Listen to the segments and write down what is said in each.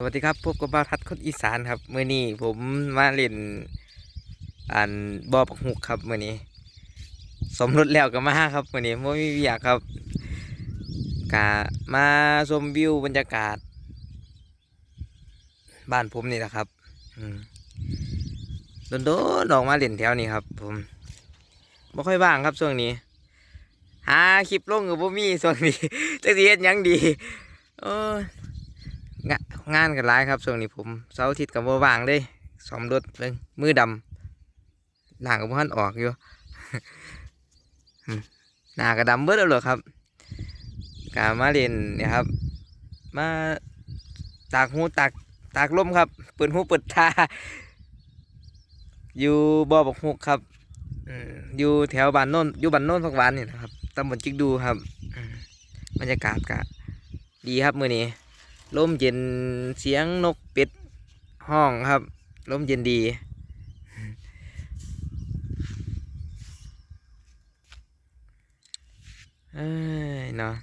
สวัสดีครับพบกับบ้าทัดคนอีสานครับเมื่อนี้ผมมาเล่นอันบอปักหุกครับเมื่อนี้ สมรสแล้วก็มาครับเมื่อนี้ไม่มีเวียกครับกะมาชมวิวบรรยากาศ บ้านผมนี่แหละครับอืมโดนออกมาเล่นแถวนี้ครับ ผมไม่ค่อยว่างครับช่วงนี้ หาคลิปลงกับบ่มีช่วงนี้จะสิเฮ็ดหยังดีโอ้ งงานกันหลายครับช่วงนี้ผมเสาร์อาทิตย์กับว่ว่างเลยซ่อมรถเลยมือดำหลังกับพันออกอยู่อืมหน้าก็ดำเบิดแล้วเหรอครับกามาเล่นเนี่ยครับ มาตากหูตากตากลมครับเปิดหูเปิดตาอยู่บ่อบักฮุกครับอยู่แถวบ้านโน้นอยู่บ้านโน้นพักวานนี่นะครับตำบลจิกดูครับบรรยากาศก็ดีครับมื้อนี้ ลมเย็นเสียงนกเป็ดห้องครับ ลมเย็นดีเอ้ยเนาะ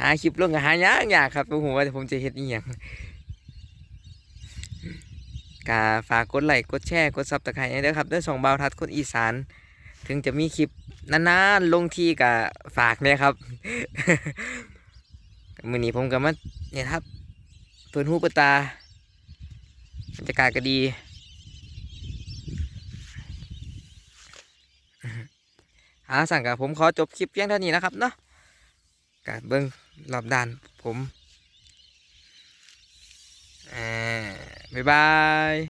หาคลิปลงกับหายากยากครับผมว่าผมจะเฮ็ดอีหยังกาฝากกดไลค์กดแชร์กดซับตะไคร้ให้ด้วยครับด้วยสองเบาทัดคนอีสาน ถึงจะมีคลิปนานๆลงที่กับฝากเนี่ยครับ มือนี้ผมก็มาเนี่ยครับ เปิดหูเปิดตาบรรยากาศก็ดี หาสั่งกับผมขอจบคลิปเพียงเท่านี้นะครับเนาะกาเบิ้งรอบด้านผมอ่าบ๊ายบาย